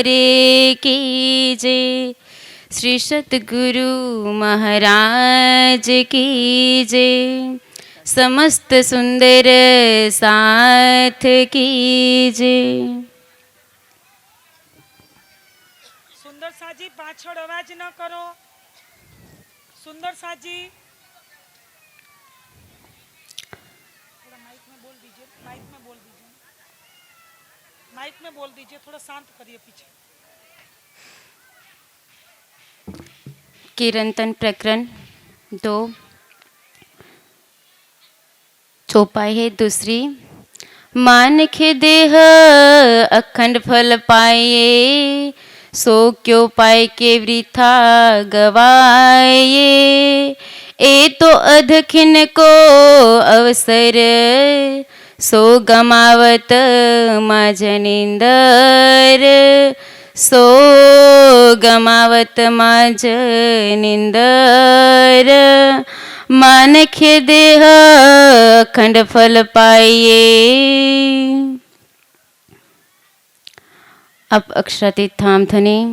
हरे की जय श्री सतगुरु महाराज की जय समस्त सुंदर साथ की जय સુંદર સાજી પાછળ અવાજ ન કરો સુંદર સાજી थोड़ा माइक में बोल दीजिए माइक में बोल दीजिए माइक में बोल दीजिए थोड़ा शांत करिए पीछे कीर्तन प्रकरण दो। चौपाई है दूसरी। मान के देह अखंड फल पाए सो क्यों पाए के वृथा गवाए ए तो अधखिन को अवसर, सो गमावत मा जनिंदर સો ગમાવતમાં જ નિંદર. માનખે દેહ ખંડ ફલ પાઈએ. આપ અક્ષરાતિ થામ થની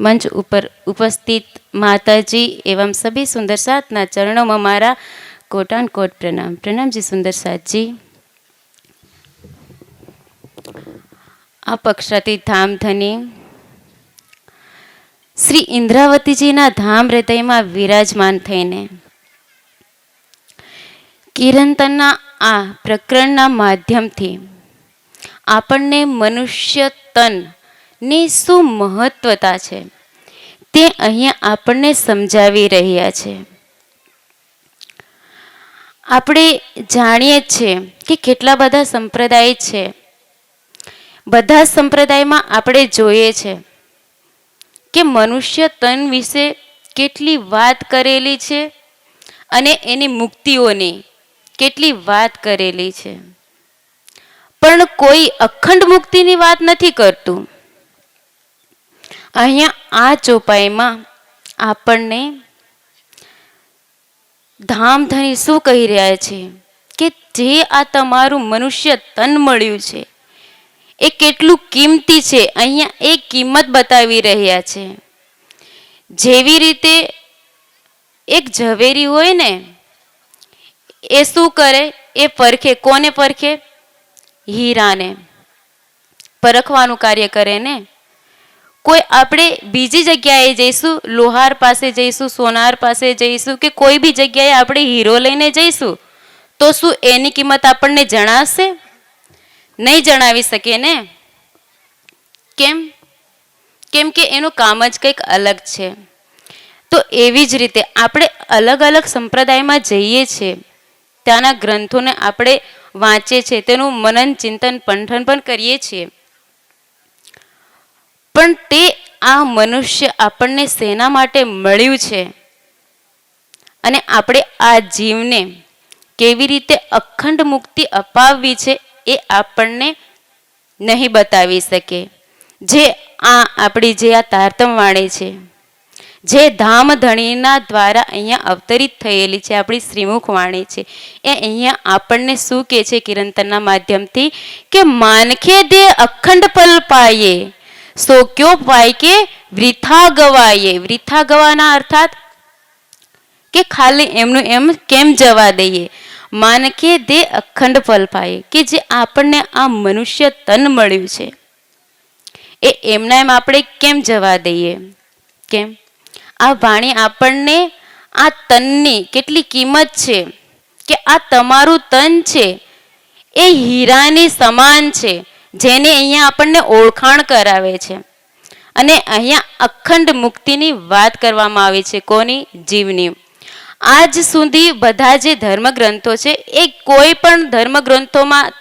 મંચ ઉપર ઉપસ્થિત માતાજી એવમ સભી સુંદર સાતના ચરણોમાં મારા કોટાન કોટ પ્રણામ. પ્રણામજી સુંદર સાતજી આપ આ થામ થની શ્રી ઇન્દ્રાવતીજીના ધામ હૃદયમાં વિરાજમાન થઈને કિરંતનના આ પ્રકરણના માધ્યમથી આપણને મનુષ્ય તનની શું મહત્વતા છે તે અહીંયા આપણને સમજાવી રહ્યા છે. આપણે જાણીએ છીએ કે કેટલા બધા સંપ્રદાય છે. બધા સંપ્રદાયમાં આપણે જોઈએ છે કે મનુષ્ય તન વિશે કેટલી વાત કરેલી છે અને એની મુક્તિઓની કેટલી વાત કરેલી છે. પણ કોઈ અખંડ મુક્તિની વાત નથી કરતું. અહીંયા આ ચોપાઈમાં આપણને ધામધની શું કહી રહ્યા છે કે જે આ તમારું મનુષ્ય તન મળ્યું છે એ કેટલું કિંમતી છે, અહીંયા એ કિંમત બતાવી રહ્યા છે. જેવી રીતે એક ઝવેરી હોય ને, એ શું કરે? એ પરખે. કોને પરખે? હીરાને. પરખવાનું કાર્ય કરે ને. કોઈ આપણે બીજી જગ્યાએ જઈશું, લોહાર પાસે જઈશું, સોનાર પાસે જઈશું કે કોઈ બી જગ્યાએ આપણે હીરો લઈને જઈશું, તો શું એની કિંમત આપણને જણાશે? નહીં જણાવી શકીએ ને? કેમ? કેમ કે એનું કામ જ કંઈક અલગ છે. તો એવી જ રીતે આપણે અલગ અલગ સંપ્રદાયમાં જઈએ છીએ. ત્યાંના ગ્રંથોને આપણે વાંચીએ છીએ, તેનું મનન, ચિંતન પંઠન પણ કરીએ છીએ. પણ તે આ મનુષ્ય આપણને શેના માટે મળ્યું છે? અને આપણે આ જીવને કેવી રીતે અખંડ મુક્તિ અપાવવી છે એ આપણને નહીં બતાવી શકે. જે આ આપણી જે આ તારતમ વાણી છે, જે ધામ ધણીના દ્વારા અહીંયા અવતરિત થયેલી છે, આપણી શ્રીમુખ વાણી છે, એ અહીંયા આપણને શું કહે છે કિરંતનના માધ્યમથી? કે માનખે દે અખંડ પલ પાયે, સો ક્યો પાય કે વૃથા ગવાયે. વૃથા ગવાના અર્થાત કે ખાલી એમનું એમ કેમ જવા દઈએ? માનકે દે અખંડ ફલ પાયે, કે જે આપણને આ મનુષ્ય તન મળ્યું છે. એ એમના એમ આપણે કેમ જવા દઈએ? કેમ? આ વાણી આપણને આ તનની કેટલી કિંમત છે? કે આ તમારું તન છે? એ હીરાની સમાન છે, જેને અહીંયા આપણને ઓળખાણ કરાવે છે. અને અહીંયા અખંડ મુક્તિની વાત કરવામાં આવી છે કોની? જીવની. આજ સુધી બધા જે ધર્મગ્રંથો છે, એ કોઈ પણ ધર્મગ્રંથોમાં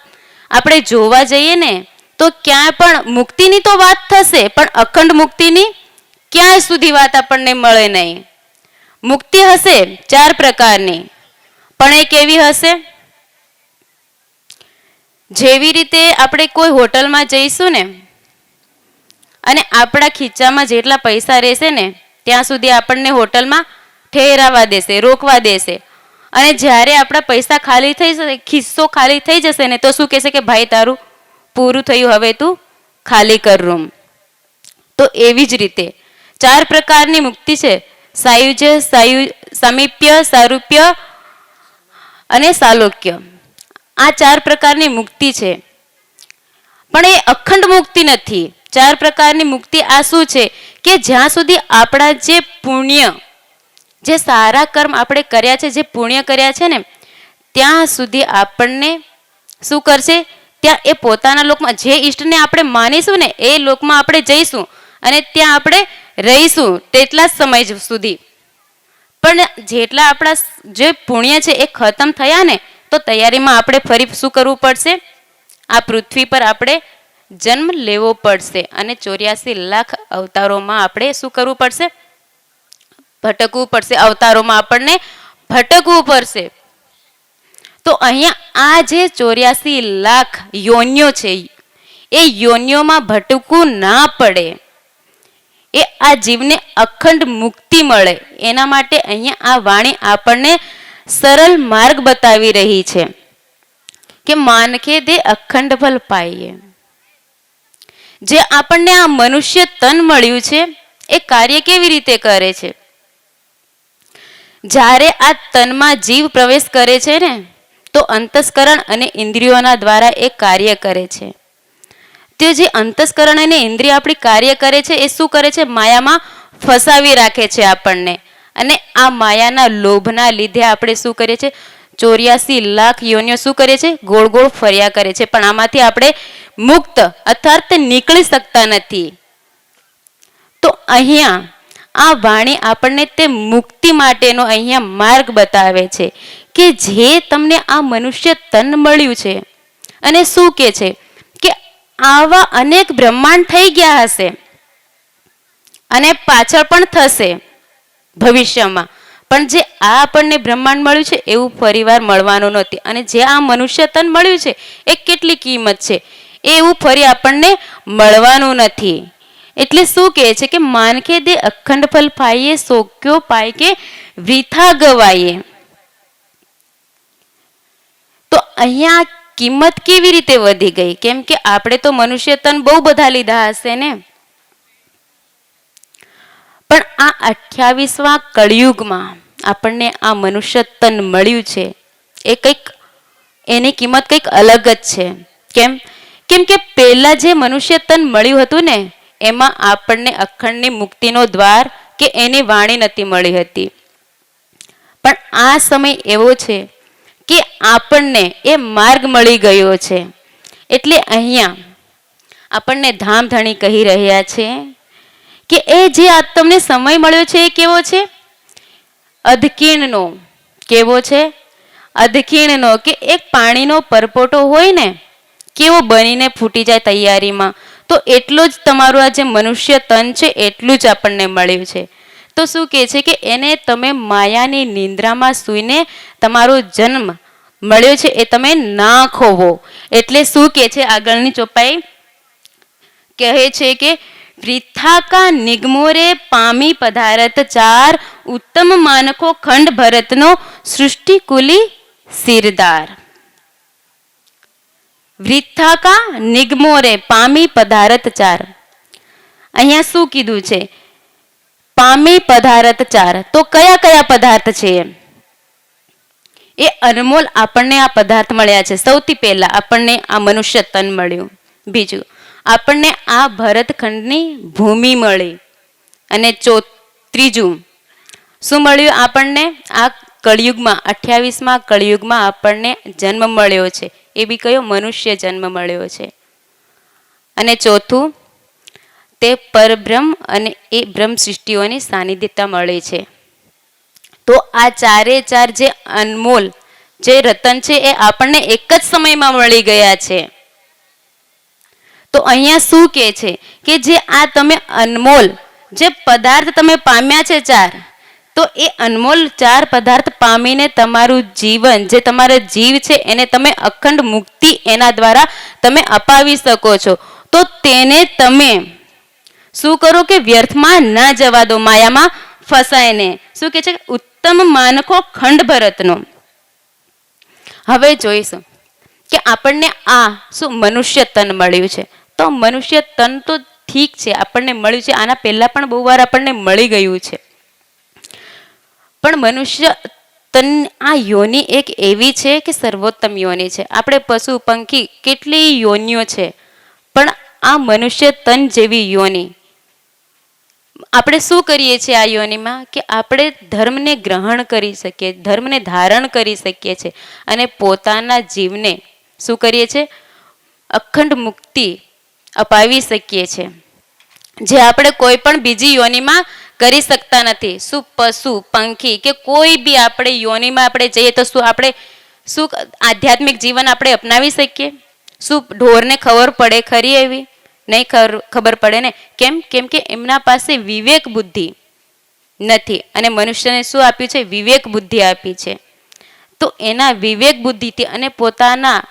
આપણે જોવા જઈએ ને, તો ક્યાંય પણ મુક્તિની તો વાત થશે, પણ અખંડ મુક્તિની ક્યાંય સુધી વાત આપણને મળે નહીં. મુક્તિ હશે ચાર પ્રકારની. પણ એ કેવી હશે, જેવી રીતે આપણે કોઈ હોટલમાં જઈશું ને, અને આપણા ખીચામાં જેટલા પૈસા રહેશે ને, ત્યાં સુધી આપણને હોટલમાં ઠેરાવા દેશે, રોકવા દેશે. અને જ્યારે આપણા પૈસા ખાલી થઈ જશે, ખિસ્સો ખાલી થઈ જશે ને, તો શું કહેશે કે, ભાઈ, તારું પૂરું થયું, હવે તું ખાલી કર રૂમ. તો એવી જ રીતે ચાર પ્રકારની મુક્તિ છે. સાયુજ્ય, સાયુ, સામીપ્ય, સારૂપ્ય અને સાલોક્ય. આ ચાર પ્રકારની મુક્તિ છે. પણ એ અખંડ મુક્તિ નથી. ચાર પ્રકારની મુક્તિ આ શું છે? કે જ્યાં સુધી આપણા જે પુણ્ય જે સારા કર્મ આપણે કર્યા છે, જે પુણ્ય કર્યા છે ને, ત્યાં સુધી આપણને શું કરશે? ત્યાં એ પોતાના લોકમાં, જે ઈષ્ટને આપણે માનીશું ને, એ લોકમાં આપણે જઈશું અને ત્યાં આપણે રહીશું તેટલા સમય સુધી. પણ જેટલા આપણા જે પુણ્ય છે એ ખતમ થયા ને, તો તૈયારીમાં આપણે ફરી શું કરવું પડશે? આ પૃથ્વી પર આપણે જન્મ લેવો પડશે અને ચોર્યાસી લાખ અવતારોમાં આપણે શું કરવું પડશે? ભટકવું પડશે, અવતારોમાં આપણને ભટકવું પડશે. તો અહીંયા આ જે ચોર્યાસી લાખ યોન્યો છે, એ યોન્યોમાં ભટકવું ના પડે. એ આ જીવને અખંડ મુક્તિ મળે. એના માટે અહીંયા આ વાણી આપણને સરળ માર્ગ બતાવી રહી છે કે માનખે દે અખંડ ફલ પાઈએ. જે આપણને આ મનુષ્ય તન મળ્યું છે, એ કાર્ય કેવી રીતે કરે છે? જ્યારે આ તનમાં જીવ પ્રવેશ કરે છે ને, તો અંતસ્કરણ અને ઇન્દ્રિયોના દ્વારા એ કાર્ય કરે છે. તે જે અંતસ્કરણ અને ઇન્દ્રિય આપણી કાર્ય કરે છે, એ શું કરે છે? માયામાં ફસાવી રાખે છે આપણને. અને આ માયાના લોભના લીધે આપણે શું કરીએ છીએ? ચોર્યાસી લાખ યોનિઓ શું કરે છે? ગોળ ગોળ ફર્યા કરે છે. પણ આમાંથી આપણે મુક્ત અર્થાત નીકળી શકતા નથી. તો અહીંયા આ વાણી આપણને તે મુક્તિ માટેનો અહીંયા માર્ગ બતાવે છે કે જે તમને આ મનુષ્ય તન મળ્યું છે. અને શું કે છે કે આવા અનેક બ્રહ્માંડ થઈ ગયા હશે અને પાછળ પણ થશે ભવિષ્યમાં. પણ જે આ આપણને બ્રહ્માંડ મળ્યું છે એવું ફરીવાર મળવાનું નથી. અને જે આ મનુષ્ય તન મળ્યું છે એ કેટલી કિંમત છે? એવું ફરી આપણને મળવાનું નથી. એટલે શું કહે છે કે માનખે દે અખંડ ફલ પાઈએ સોક્યો પાય કે વૃથા ગવાઈએ તો અહીંયા કિંમત કેવી રીતે વધી ગઈ? કેમ કે આપણે તો મનુષ્ય તન બહુ બધા લીધા હશે ને? પણ આ અઠ્યાવીસમાં કળિયુગમાં આપણને આ મનુષ્ય તન મળ્યું છે. એ કંઈક, એની કિંમત કંઈક અલગ જ છે. કેમ? કેમ કે પહેલાં જે મનુષ્ય તન મળ્યું હતું ને એમાં આપણને અખંડની મુક્તિનો દ્વાર કે એની વાણી નથી મળી હતી. પણ આ સમય એવો છે કે આપણને એ માર્ગ મળી ગયો છે. એટલે અહીંયા આપણને ધામધણી કહી રહ્યા છે કે એ જે આ તમને સમય મળ્યો છે એ કેવો છે? અધકીણનો કેવો છે? અધકીણનો કે એક પાણીનો પરપોટો હોય ને, કેવો બનીને ફૂટી જાય તૈયારીમાં. તો એટલો જ તમારું આ જે મનુષ્ય તન છે, એટલું જ આપણને મળ્યું છે. તો શું કહે છે કે એને તમે માયાની નિંદ્રામાં સૂઈને તમારો જન્મ મળ્યો છે એ તમે ના ખોવો. એટલે શું કહે છે આગળની ચોપાઈ? કહે છે કે વૃથાકા નિગમોરે પામી પધારત ચાર ઉત્તમ માનકો ખંડ ભરતનો સૃષ્ટિકુલી સિરદાર વૃથા કા નિગમોરે પામી પધારત ચાર. અહીંયા શું કીધું છે? પામી પધારત ચાર. તો કયા કયા પદાર્થ છે એ અનમોલ આપણને આ પદાર્થ મળ્યા છે. સૌથી પહેલા આપણને આ મનુષ્ય તન મળ્યું. બીજું, આપણને આ ભરતખંડની ભૂમિ મળી. અને ચો ત્રીજું, શું મળ્યું આપણને? આ કળિયુગમાં, અઠ્યાવીસમાં કળિયુગમાં આપણને જન્મ મળ્યો છે. એ બી કયો? મનુષ્ય જન્મ મળ્યો છે. અને ચોથું, તે પરબ્રહ્મ અને એ બ્રહ્મ સૃષ્ટિઓની સાનિધ્યતા મળે છે. તો આ ચારે ચાર જે અનમોલ, જે રતન છે, એ આપણને એક જ સમયમાં મળી ગયા છે. તો અહીંયા શું કહે છે? કે જે આ તમે અનમોલ, જે પદાર્થ તમે પામ્યા છે ચાર તો એ અનમોલ ચાર પદાર્થ પામીને તમારું જીવન, જે તમારો જીવ છે, એને તમે અખંડ મુક્તિ એના દ્વારા તમે અપાવી શકો છો. તો તેને તમે શું કરો કે વ્યર્થમાં ન જવા દો, માયામાં ફસાયને શું કે છે? ઉત્તમ માનકો ખંડ ભરતનો. હવે જોઈશું કે આપણને આ શું મનુષ્ય તન મળ્યું છે. તો મનુષ્ય તન તો ઠીક છે, આપણને મળ્યું છે. આના પહેલા પણ બહુ વાર આપણને મળી ગયું છે. પણ મનુષ્ય તન આ યોનિ એક એવી છે કે સર્વોત્તમ યોનિ છે. આપણે પશુ, પંખી કેટલી યોનિઓ છે, પણ આ મનુષ્ય તન જેવી યોનિ. આપણે શું કરીએ છીએ આ યોનિમાં? કે આપણે ધર્મને ગ્રહણ કરી શકીએ, ધર્મને ધારણ કરી શકીએ છીએ અને પોતાના જીવને શું કરીએ છીએ? અખંડ મુક્તિ અપાવી શકીએ છીએ. જે આપણે કોઈ પણ બીજી યોનિમાં કરી શકતા નથી. શું પશુ, પંખી કે કોઈ બી આપણે યોનિમાં આપણે જઈએ તો શું આપણે શું આધ્યાત્મિક જીવન આપણે અપનાવી શકીએ? શું ઢોરને ખબર પડે ખરી એવી? નહીં ખબર પડે ને? કેમ? કેમ કે એમના પાસે વિવેક બુદ્ધિ નથી અને મનુષ્યને શું આપ્યું છે? વિવેક બુદ્ધિ આપી છે. તો એના વિવેક બુદ્ધિથી અને પોતાના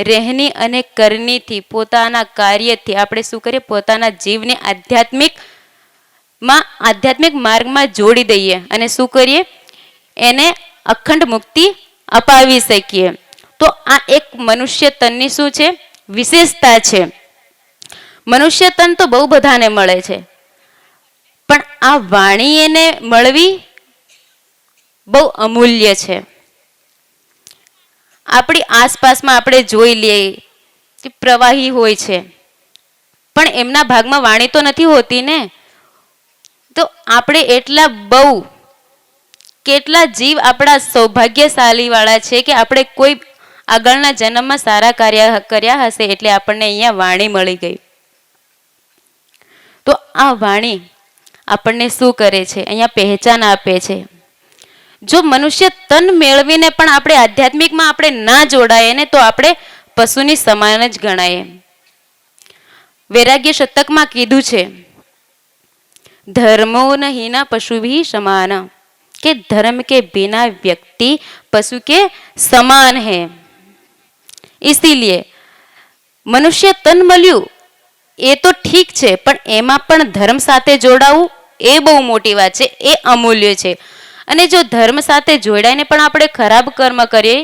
રહેની અને કરનીથી, પોતાના કાર્યથી આપણે શું કરીએ? પોતાના જીવને આધ્યાત્મિક માં આધ્યાત્મિક માર્ગમાં જોડી દઈએ અને શું કરીએ? એને અખંડ મુક્તિ અપાવી શકીએ. તો આ એક મનુષ્ય તનની શું છે? વિશેષતા છે. મનુષ્ય તન તો બહુ બધાને મળે છે. પણ આ વાણી એને મળવી બહુ અમૂલ્ય છે. આપણી આસપાસમાં આપણે જોઈ લઈએ કે પ્રવાહી હોય છે. પણ એમના ભાગમાં વાણી તો નથી હોતી ને? તો આપણે એટલા બહુ કેટલા જીવ આપણા સૌભાગ્યશાલીવાળા છે કે આપણે કોઈ આગળના જન્મમાં સારા કાર્ય કર્યા હશે એટલે આપણને અહીંયા વાણી મળી ગઈ. તો આ વાણી આપણને શું કરે છે? અહીંયા પહેચાન આપે છે. જો મનુષ્ય તન મેળવીને પણ આપણે આધ્યાત્મિકમાં આપણે ના જોડાઈએ ને તો આપણે પશુની સમાન જ ગણાય. વૈરાગ્ય શતકમાં કીધું છે ધર્મો નહીં ના પશુ ભી સમાન કે ધર્મ કે बिना व्यक्ति पशु के समान है इसीलिए મનુષ્ય તન મળ્યું એ તો ઠીક છે પણ એમાં પણ ધર્મ સાથે જોડાવું એ બહુ મોટી વાત છે એ અમૂલ્ય છે અને જો ધર્મ સાથે જોડાઈને પણ આપણે ખરાબ કર્મ કરીએ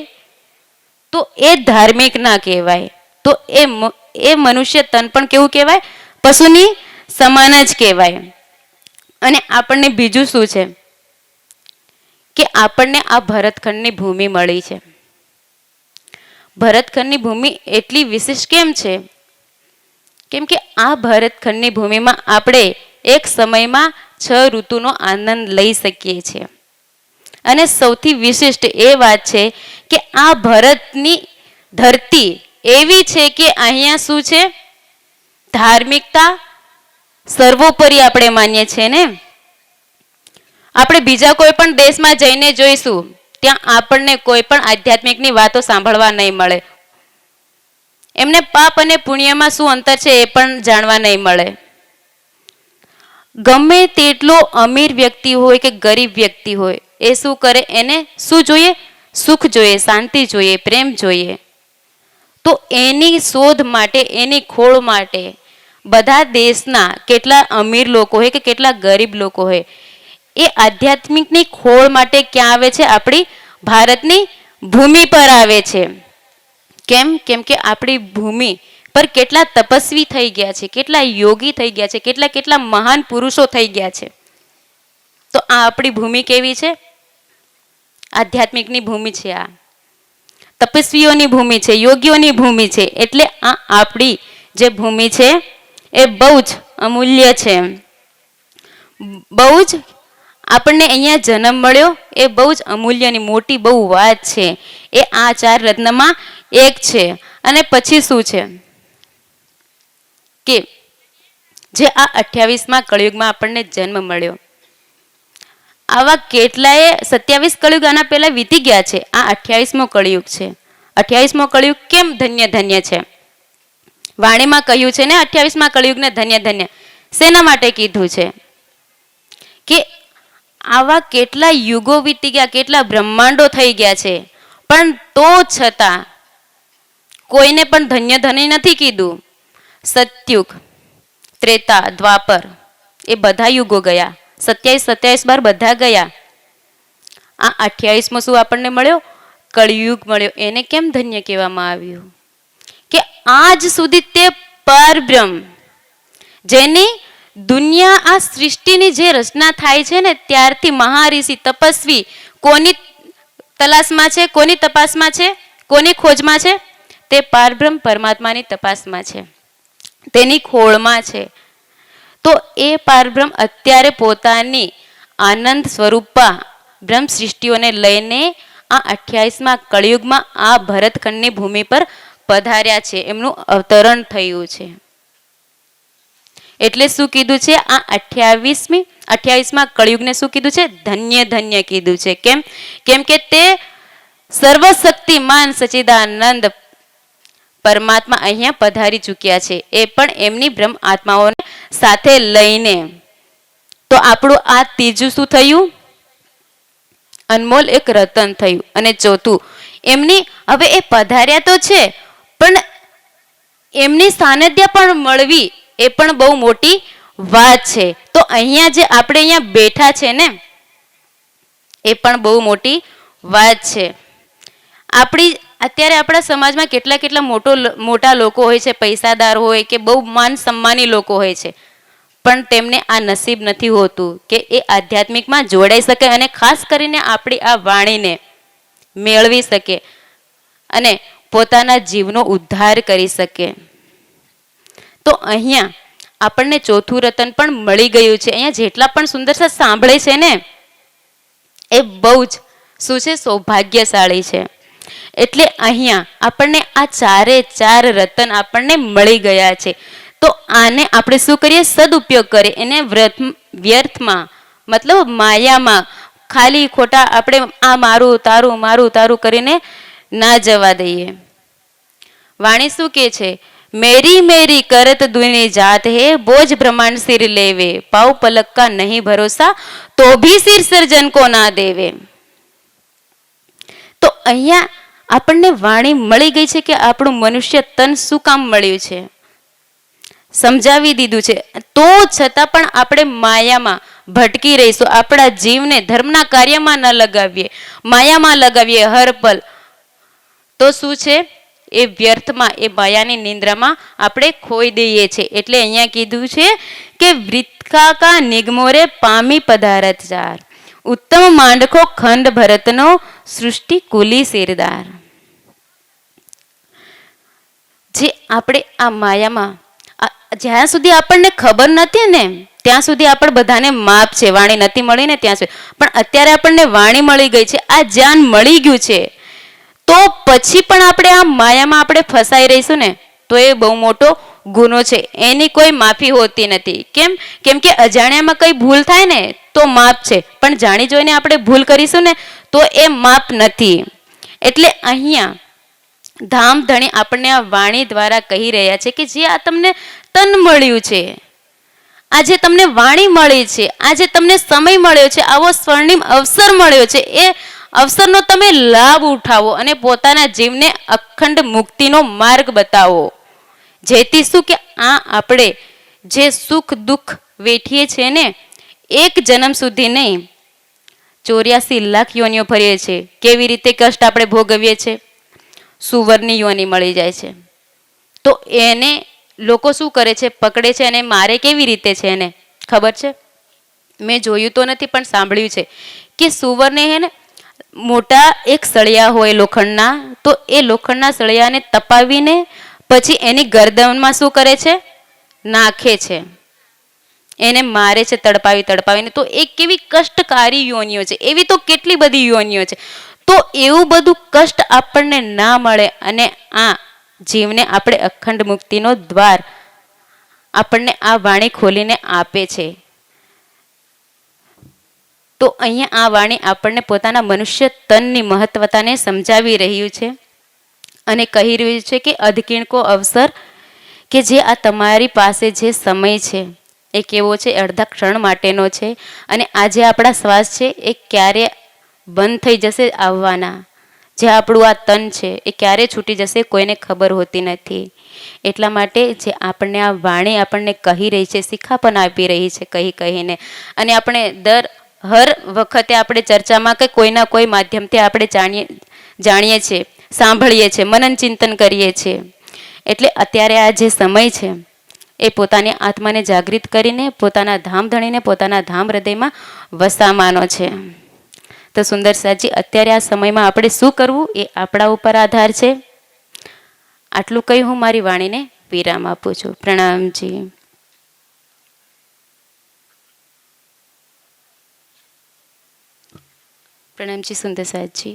તો એ ધાર્મિક ના કહેવાય તો એ મ- એ મનુષ્ય તન પણ કેવું કહેવાય પશુની સમાન જ કહેવાય અને આપણને બીજું શું છે? કે આપણને આ ભરતખંડની ભૂમિ મળી છે. ભરતખંડની ભૂમિ એટલી વિશેષ કેમ છે? કેમ કે આ ભરતખંડની ભૂમિમાં આપણે એક સમયમાં છ ઋતુનો આનંદ લઈ શકીએ છીએ. અને સૌથી વિશિષ્ટ એ વાત છે કે આ ભરતની ધરતી એવી છે કે અહીંયા શું છે? ધાર્મિકતા સર્વોપરી આપણે માનીએ છીએ ને? આપણે બીજા કોઈ પણ દેશમાં જઈને જોઈશું, ત્યાં આપણને કોઈ પણ આધ્યાત્મિકની વાતો સાંભળવા નહીં મળે. એમને પાપ અને પુણ્યમાં શું અંતર છે એ પણ જાણવા નહીં મળે. ગમે તેટલો અમીર વ્યક્તિ હોય કે ગરીબ વ્યક્તિ હોય, એ શું કરે? એને શું જોઈએ? સુખ જોઈએ, શાંતિ જોઈએ, પ્રેમ જોઈએ. તો એની શોધ માટે, એની ખોળ માટે બધા દેશના કેટલા અમીર લોકો હોય કે કેટલા ગરીબ લોકો હોય, એ આધ્યાત્મિકની ખોળ માટે ક્યાં આવે છે? આપણી ભારતની ભૂમિ પર આવે છે. કેમ? કેમ કે આપણી ભૂમિ પર કેટલા તપસ્વી થઈ ગયા છે, કેટલા યોગી થઈ ગયા છે, કેટલા કેટલા મહાન પુરુષો થઈ ગયા છે. તો આ આપણી ભૂમિ કેવી છે? આધ્યાત્મિકની ભૂમિ છે આ. તપસ્વીઓની ભૂમિ છે, યોગીઓની ભૂમિ છે, એટલે આ આપણી જે ભૂમિ છે એ બહુ જ અમૂલ્ય છે. બહુ જ આપણને અહીંયા જન્મ મળ્યો, એ બહુ જ અમૂલ્યની મોટી બહુ વાત છે. એ આ ચાર રત્નમાં એક છે. અને પછી શું છે? કે જે આ અઠ્યાવીસમાં કળિયુગમાં આપણને જન્મ મળ્યો. આવા કેટલાય સત્યાવીસ કળિયુગ આના પહેલાં વીતી ગયા છે. આ અઠ્યાવીસમો કળિયુગ છે. અઠ્યાવીસમો કળિયુગ કેમ ધન્ય ધન્ય છે? વાણીમાં કહ્યું છે ને, અઠ્યાવીસમાં કળિયુગને ધન્ય ધન્ય. શેના માટે કીધું છે? કે આવા કેટલા યુગો વીતી ગયા, કેટલા બ્રહ્માંડો થઈ ગયા છે. પણ તો છતાં કોઈને પણ ધન્ય ધન્ય નથી કીધું. સત્યુગ, ત્રેતા, દ્વાપર, એ બધા યુગો ગયા. સત્યાવીસ સત્યાવીસ બાર બધા ગયા. આ અઠ્યાવીસમાં શું આપણને મળ્યો? કળિયુગ મળ્યો. એને કેમ ધન્ય કહેવામાં આવ્યું? આજ સુધી તે પરબ્રહ્મ, જેની દુનિયા આ સૃષ્ટિની જે રચના થાય છે ને, ત્યારથી મહારિષિ તપસ્વી કોની તલાશમાં છે, કોની તપાસમાં છે, કોની ખોજમાં છે? તે પારબ્રહ્મ પરમાત્માની તપાસમાં છે. તેની ખોળમાં છે. તો એ પારબ્રહ્મ અત્યારે પોતાની આનંદ સ્વરૂપા બ્રહ્મ સૃષ્ટિઓને લઈને આ અઠ્યાવીસમાં કળિયુગમાં આ ભરતખંડની ભૂમિ પર પધાર્યા છે, એમનું અવતરણ થયું છે. એટલે શું કીધું છે? આ અઠ્યાવીસમી, અઠ્યાવીસમાં કળિયુગને શું કીધું છે? ધન્ય ધન્ય કીધું છે. કેમ? કેમ કે તે સર્વશક્તિમાન સચિદાનંદ પરમાત્મા અહીંયા પધારી ચૂક્યા છે. એ પણ એમની બ્રહ્મ આત્માઓને સાથે લઈને. તો આપણું આ ત્રીજું શું થયું? અનમોલ એક રતન થયું. અને ચોથું, એમની, હવે એ પધાર્યા તો છે પણ એમની સાનિધ્ય પણ મળવી એ પણ બહુ મોટી વાત છે. તો અહીંયા જે આપણે અહીંયા બેઠા છે ને, એ પણ બહુ મોટી વાત છે. આપણી, અત્યારે આપણા સમાજમાં કેટલા કેટલા મોટો મોટા લોકો હોય છે, પૈસાદાર હોય કે બહુ માન સન્માની લોકો હોય છે. પણ તેમને આ નસીબ નથી હોતું કે એ આધ્યાત્મિકમાં જોડાઈ શકે અને ખાસ કરીને આપણી આ વાણીને મેળવી શકે. અને પોતાના જીવનો ઉદ્ધાર કરી શકે. તો અહીંયા આપણને ચોથું રતન પણ મળી ગયું છે. અહીંયા જેટલા પણ સુંદરતા સાંભળે છે ને, એ બહુ જ શું છે? સૌભાગ્યશાળી છે. એટલે અહીંયા આપણને આ ચારે ચાર રતન આપણને મળી ગયા છે. તો આને આપણે શું કરીએ? સદુપયોગ કરીએ. એને વ્રત, વ્યર્થમાં, મતલબ માયામાં, ખાલી ખોટા આપણે આ મારું, તારું મારું, તારું કરીને ના જવા દઈએ. વાણી શું કે છે? મેરી મેરી કરત દુની જાત હે, બોજ બ્રહ્માંડ સિર લેવે. પાવ પલક કા નહીં ભરોસા, તો ભી સિર સર્જન કો ના દેવે. તો અહીંયા આપણને વાણી મળી ગઈ છે કે આપણું મનુષ્ય તન શું કામ મળ્યું છે? સમજાવી દીધું છે. તો છતાં પણ આપણે માયામાં ભટકી રહીશું. આપણા જીવને ધર્મના કાર્યમાં ન લગાવીએ. માયામાં લગાવીએ હર પલ. તો શું છે? એ વ્યર્થમાં, એ માયાની નિંદ્રામાં આપણે ખોઈ દઈએ છીએ એટલે અહીંયા કીધું છે કે વૃત્કાકા નિગમોરે પામી પધારત ચાર ઉત્તમ માંડખો ખંડ ભરતનો સૃષ્ટિ કુલી શેરદાર. જે આપણે આ માયામાં જ્યાં સુધી આપણને ખબર નથી ને, ત્યાં સુધી આપણે બધાને માપ છે. વાણી નથી મળી ને ત્યાં સુધી. પણ અત્યારે આપણને વાણી મળી ગઈ છે. આ જ્ઞાન મળી ગયું છે. પછી પણ આપણે આ માયામાં આપણે ફસાઈ રહીશું ને, તો એ બહુ મોટો ગુનો છે. એની કોઈ માફી હોતી નથી. કેમ? કેમ કે અજાણ્યામાં કઈ ભૂલ થાય ને, તો માપ છે. પણ જાણી જોઈને આપણે ભૂલ કરીશું ને, તો એ માપ નથી. એટલે અહીંયા ધામ ધણી આપણને આ વાણી દ્વારા કહી રહ્યા છે કે જે આ તમને તન મળ્યું છે. આજે તમને વાણી મળી છે. આજે તમને સમય મળ્યો છે. આવો સ્વર્ણિમ અવસર મળ્યો છે. એ અવસરનો તમે લાભ ઉઠાવો અને પોતાના જીવને અખંડ મુક્તિનો માર્ગ બતાવો. જેથી શું કે આ આપણે જે સુખ દુઃખ વેઠીએ છીએ ને, એક જન્મ સુધી નહીં, ચોર્યાસી લાખ યોનિઓ ફરીએ છીએ. કેવી રીતે કષ્ટ આપણે ભોગવીએ છીએ? સુવરની યોની મળી જાય છે. તો એને લોકો શું કરે છે? પકડે છે અને મારે કેવી રીતે છે એને? ખબર છે? મેં જોયું તો નથી પણ સાંભળ્યું છે કે સુવરને હે ને મોટા એક સળિયા હોય લોખંડના, તો એ લોખંડના સળિયાને તપાવીને પછી એની ગરદનમાં શું કરે છે? નાખે છે. એને મારે છે તડપાવી, તડપાવીને. તો એ કેવી કષ્ટકારી યોનિઓ છે. એવી તો કેટલી બધી યોનિઓ છે. તો એવું બધું કષ્ટ આપણને ના મળે અને આ જીવને આપણે અખંડ મુક્તિનો દ્વાર આપણને આ વાણી ખોલીને આપે છે. તો અહીંયા આ વાણી આપણને પોતાના મનુષ્ય તનની મહત્વતાને સમજાવી રહ્યું છે. અને કહી રહ્યું છે કે અધકીણકો અવસર કે જે આ તમારી પાસે જે સમય છે, એ કેવો છે, અડધા ક્ષણ માટેનો છે. અને આજે આપણા શ્વાસ છે, એ ક્યારે બંધ થઈ જશે આવવાના? જે આપણું આ તન છે, એ ક્યારે છૂટી જશે કોઈને ખબર હોતી નથી. એટલા માટે જે આપણને આ વાણી આપણને કહી રહી છે, શિખાપન આપી રહી છે, કહી કહીને. અને આપણે દર હર વખતે આપણે ચર્ચામાં કે કોઈના કોઈ માધ્યમથી આપણે જાણીએ જાણીએ છીએ, સાંભળીએ છીએ, મનન ચિંતન કરીએ છીએ. એટલે અત્યારે આ જે સમય છે, એ પોતાની આત્માને જાગૃત કરીને, પોતાના ધામ ધણીને, પોતાના ધામ હૃદયમાં વસામાનો છે. તો સુંદર સાજી અત્યારે આ સમયમાં આપણે શું કરવું એ આપણા ઉપર આધાર છે. આટલું કહી હું મારી વાણીને વિરામ આપું છું. પ્રણામજી. પ્રણામજી સુંદર સાહેબજી